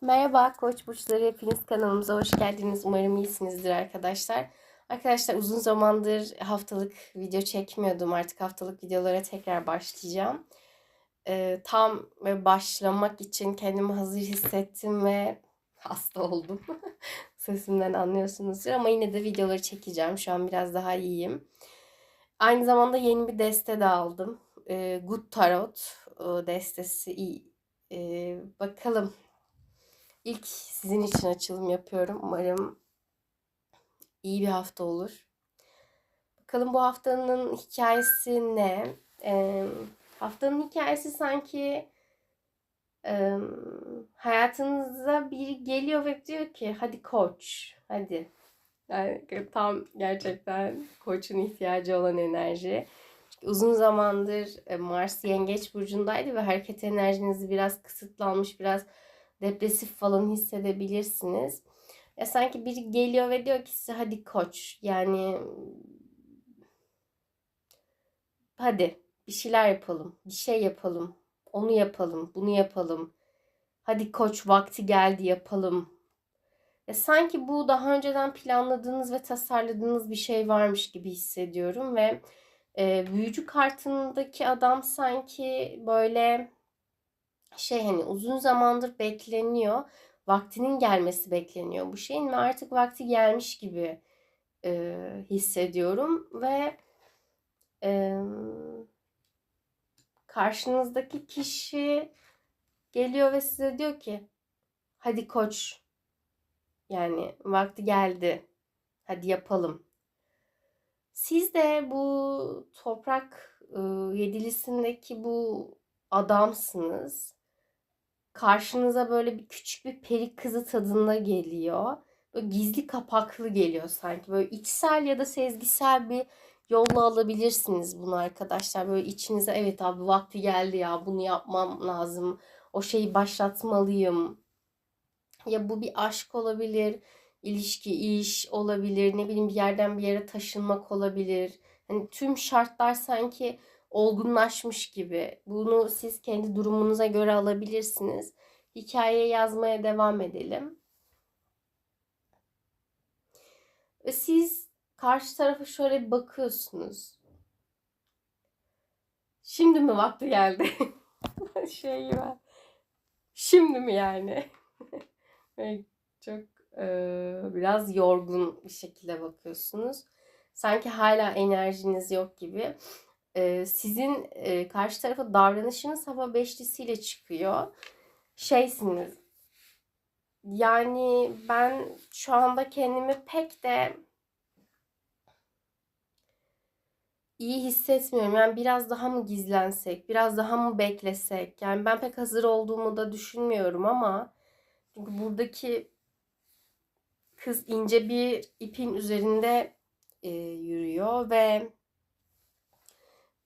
Merhaba Koç burçları hepiniz kanalımıza hoş geldiniz. Umarım iyisinizdir arkadaşlar. Arkadaşlar uzun zamandır haftalık video çekmiyordum. Artık haftalık videolara tekrar başlayacağım. Ee, tam ve başlamak için kendimi hazır hissettim ve hasta oldum. Sesimden anlıyorsunuzdur ama yine de videoları çekeceğim. Şu an biraz daha iyiyim. Aynı zamanda yeni bir deste de aldım. Ee, Good Tarot e, destesi iyi. Ee, bakalım İlk sizin için açılım yapıyorum. Umarım iyi bir hafta olur. Bakalım bu haftanın hikayesi ne? Ee, haftanın hikayesi sanki e, hayatınıza biri geliyor ve diyor ki hadi koç, hadi. Yani tam gerçekten koçun ihtiyacı olan enerji. Çünkü uzun zamandır e, Mars Yengeç burcundaydı ve hareket enerjiniz biraz kısıtlanmış, biraz depresif falan hissedebilirsiniz. Ya sanki biri geliyor ve diyor ki size hadi koç yani hadi bir şeyler yapalım, bir şey yapalım, onu yapalım, bunu yapalım. Hadi koç vakti geldi yapalım. Ya sanki bu daha önceden planladığınız ve tasarladığınız bir şey varmış gibi hissediyorum ve e, büyücü kartındaki adam sanki böyle şey hani uzun zamandır bekleniyor. Vaktinin gelmesi bekleniyor bu şeyin ve artık vakti gelmiş gibi e, hissediyorum ve e, karşınızdaki kişi geliyor ve size diyor ki hadi koç yani vakti geldi hadi yapalım. Siz de bu toprak e, yedilisindeki bu adamsınız karşınıza böyle bir küçük bir peri kızı tadında geliyor. Böyle gizli kapaklı geliyor sanki. Böyle içsel ya da sezgisel bir yolla alabilirsiniz bunu arkadaşlar. Böyle içinize evet abi vakti geldi ya bunu yapmam lazım. O şeyi başlatmalıyım. Ya bu bir aşk olabilir, ilişki, iş olabilir, ne bileyim bir yerden bir yere taşınmak olabilir. Hani tüm şartlar sanki olgunlaşmış gibi. Bunu siz kendi durumunuza göre alabilirsiniz. Hikaye yazmaya devam edelim. Ve siz karşı tarafa şöyle bir bakıyorsunuz. Şimdi mi vakti geldi? şey var. Şimdi mi yani? çok e, biraz yorgun bir şekilde bakıyorsunuz. Sanki hala enerjiniz yok gibi sizin karşı tarafa davranışınız hava beşlisiyle çıkıyor. Şeysiniz. Yani ben şu anda kendimi pek de iyi hissetmiyorum. Yani biraz daha mı gizlensek, biraz daha mı beklesek? Yani ben pek hazır olduğumu da düşünmüyorum ama çünkü buradaki kız ince bir ipin üzerinde e, yürüyor ve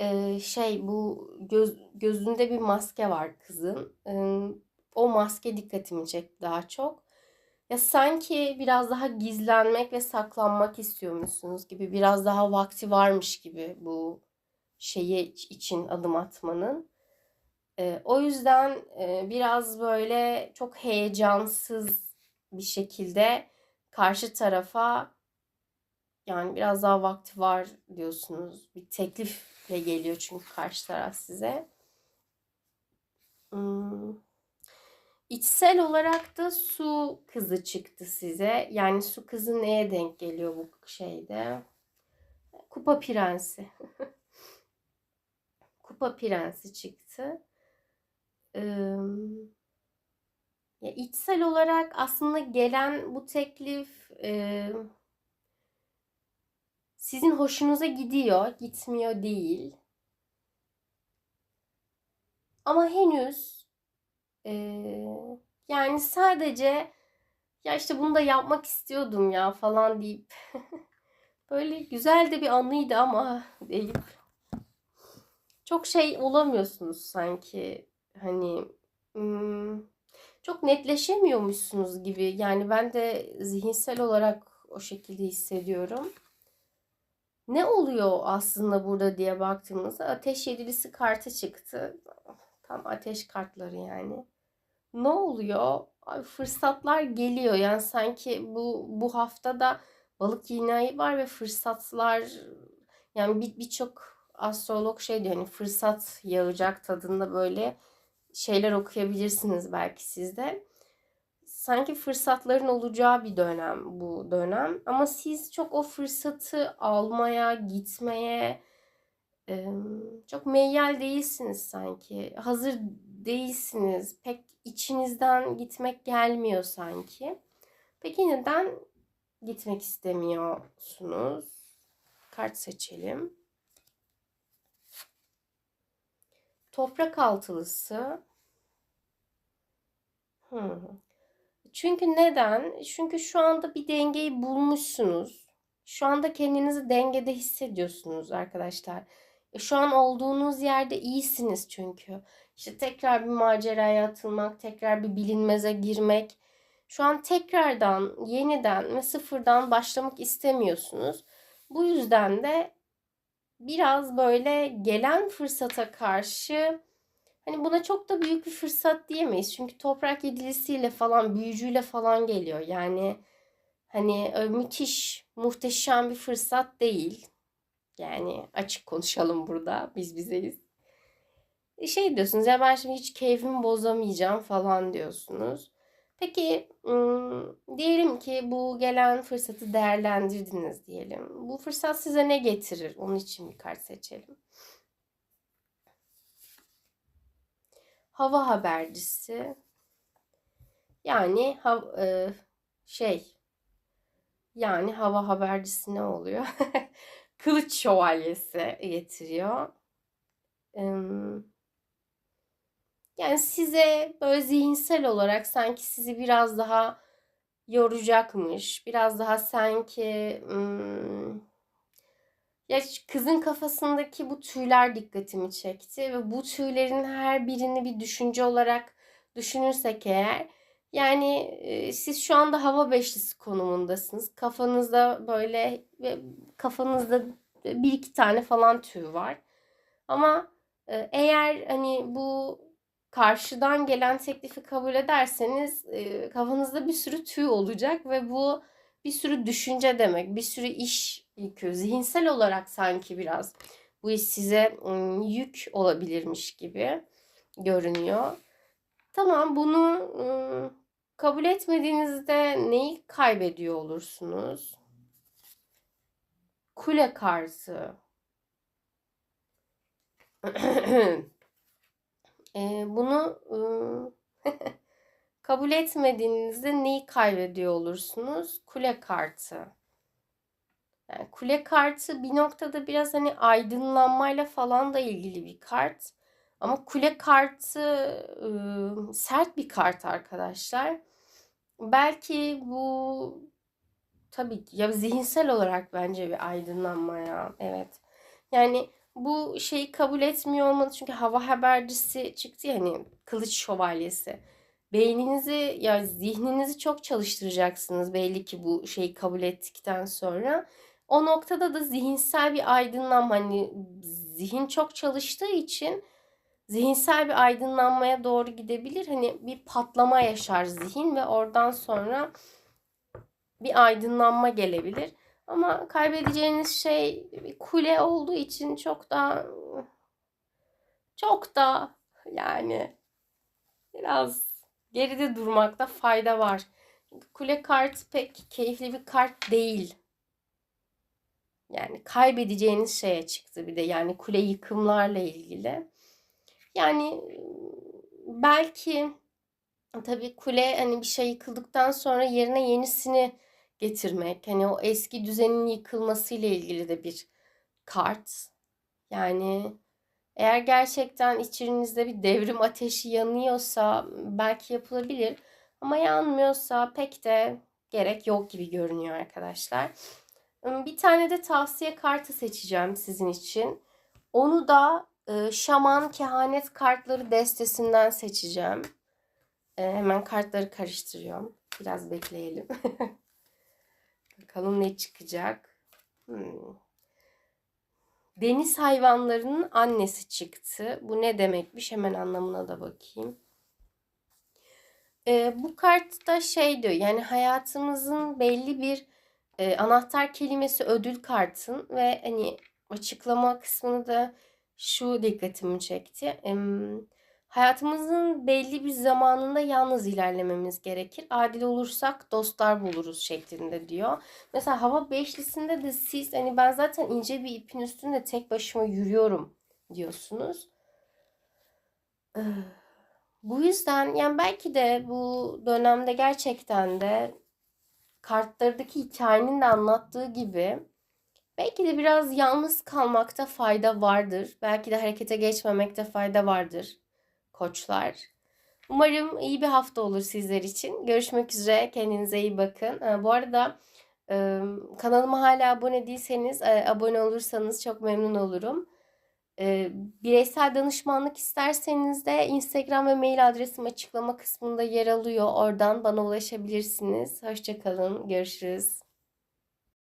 e, şey bu göz, gözünde bir maske var kızın. E, o maske dikkatimi çekti daha çok. Ya sanki biraz daha gizlenmek ve saklanmak istiyormuşsunuz gibi. Biraz daha vakti varmış gibi bu şeye için adım atmanın. E, o yüzden e, biraz böyle çok heyecansız bir şekilde karşı tarafa yani biraz daha vakti var diyorsunuz. Bir teklifle geliyor çünkü karşı taraf size. Hmm. İçsel olarak da su kızı çıktı size. Yani su kızı neye denk geliyor bu şeyde? Kupa prensi. Kupa prensi çıktı. Ee, ya içsel olarak aslında gelen bu teklif e, sizin hoşunuza gidiyor, gitmiyor değil. Ama henüz e, yani sadece ya işte bunu da yapmak istiyordum ya falan deyip böyle güzel de bir anıydı ama deyip çok şey olamıyorsunuz sanki. Hani hmm, çok netleşemiyormuşsunuz gibi. Yani ben de zihinsel olarak o şekilde hissediyorum ne oluyor aslında burada diye baktığımızda ateş yedilisi kartı çıktı. Tam ateş kartları yani. Ne oluyor? Abi fırsatlar geliyor. Yani sanki bu bu haftada balık ayı var ve fırsatlar yani bir birçok astrolog şey diyor hani fırsat yağacak tadında böyle şeyler okuyabilirsiniz belki sizde. Sanki fırsatların olacağı bir dönem bu dönem ama siz çok o fırsatı almaya, gitmeye çok meyyal değilsiniz sanki. Hazır değilsiniz. Pek içinizden gitmek gelmiyor sanki. Peki neden gitmek istemiyorsunuz? Kart seçelim. Toprak altılısı. Hmm. Çünkü neden? Çünkü şu anda bir dengeyi bulmuşsunuz. Şu anda kendinizi dengede hissediyorsunuz arkadaşlar. E, şu an olduğunuz yerde iyisiniz çünkü. İşte tekrar bir maceraya atılmak, tekrar bir bilinmeze girmek. Şu an tekrardan, yeniden ve sıfırdan başlamak istemiyorsunuz. Bu yüzden de biraz böyle gelen fırsata karşı hani buna çok da büyük bir fırsat diyemeyiz. Çünkü toprak yedilisiyle falan, büyücüyle falan geliyor. Yani hani müthiş, muhteşem bir fırsat değil. Yani açık konuşalım burada. Biz bizeyiz. E, şey diyorsunuz ya ben şimdi hiç keyfimi bozamayacağım falan diyorsunuz. Peki diyelim ki bu gelen fırsatı değerlendirdiniz diyelim. Bu fırsat size ne getirir? Onun için bir kart seçelim. Hava habercisi. Yani hav e, şey yani hava habercisi ne oluyor? Kılıç şövalyesi getiriyor. Yani size böyle zihinsel olarak sanki sizi biraz daha yoracakmış. Biraz daha sanki ya kızın kafasındaki bu tüyler dikkatimi çekti ve bu tüylerin her birini bir düşünce olarak düşünürsek eğer yani e, siz şu anda hava beşlisi konumundasınız. Kafanızda böyle kafanızda bir iki tane falan tüy var. Ama e, eğer hani bu karşıdan gelen teklifi kabul ederseniz e, kafanızda bir sürü tüy olacak ve bu bir sürü düşünce demek, bir sürü iş yükü. Zihinsel olarak sanki biraz bu iş size yük olabilirmiş gibi görünüyor. Tamam bunu kabul etmediğinizde neyi kaybediyor olursunuz? Kule kartı. bunu kabul etmediğinizde neyi kaybediyor olursunuz? Kule kartı. Yani kule kartı bir noktada biraz hani aydınlanmayla falan da ilgili bir kart. Ama kule kartı e, sert bir kart arkadaşlar. Belki bu tabii ya zihinsel olarak bence bir aydınlanma ya. Evet. Yani bu şeyi kabul etmiyor olmalı çünkü hava habercisi çıktı ya hani kılıç şövalyesi. Beyninizi ya zihninizi çok çalıştıracaksınız belli ki bu şeyi kabul ettikten sonra. O noktada da zihinsel bir aydınlanma hani zihin çok çalıştığı için zihinsel bir aydınlanmaya doğru gidebilir. Hani bir patlama yaşar zihin ve oradan sonra bir aydınlanma gelebilir. Ama kaybedeceğiniz şey bir kule olduğu için çok da çok da yani biraz geride durmakta fayda var. Kule kartı pek keyifli bir kart değil. Yani kaybedeceğiniz şeye çıktı bir de yani kule yıkımlarla ilgili. Yani belki tabii kule hani bir şey yıkıldıktan sonra yerine yenisini getirmek. Hani o eski düzenin yıkılması ile ilgili de bir kart. Yani eğer gerçekten içinizde bir devrim ateşi yanıyorsa belki yapılabilir. Ama yanmıyorsa pek de gerek yok gibi görünüyor arkadaşlar. Bir tane de tavsiye kartı seçeceğim sizin için. Onu da e, şaman kehanet kartları destesinden seçeceğim. Hemen kartları karıştırıyorum. Biraz bekleyelim. Bakalım ne çıkacak. Hmm. Deniz hayvanlarının annesi çıktı. Bu ne demekmiş? Hemen anlamına da bakayım. Ee, bu kartta şey diyor yani hayatımızın belli bir e, anahtar kelimesi ödül kartın ve hani açıklama kısmını da şu dikkatimi çekti. Em, hayatımızın belli bir zamanında yalnız ilerlememiz gerekir. Adil olursak dostlar buluruz şeklinde diyor. Mesela hava beşlisinde de siz hani ben zaten ince bir ipin üstünde tek başıma yürüyorum diyorsunuz. Bu yüzden yani belki de bu dönemde gerçekten de kartlardaki hikayenin de anlattığı gibi belki de biraz yalnız kalmakta fayda vardır. Belki de harekete geçmemekte fayda vardır koçlar. Umarım iyi bir hafta olur sizler için. Görüşmek üzere. Kendinize iyi bakın. Ee, Bu arada e, kanalıma hala abone değilseniz e, abone olursanız çok memnun olurum. Ee, bireysel danışmanlık isterseniz de Instagram ve mail adresim açıklama kısmında yer alıyor. Oradan bana ulaşabilirsiniz. Hoşçakalın. Görüşürüz.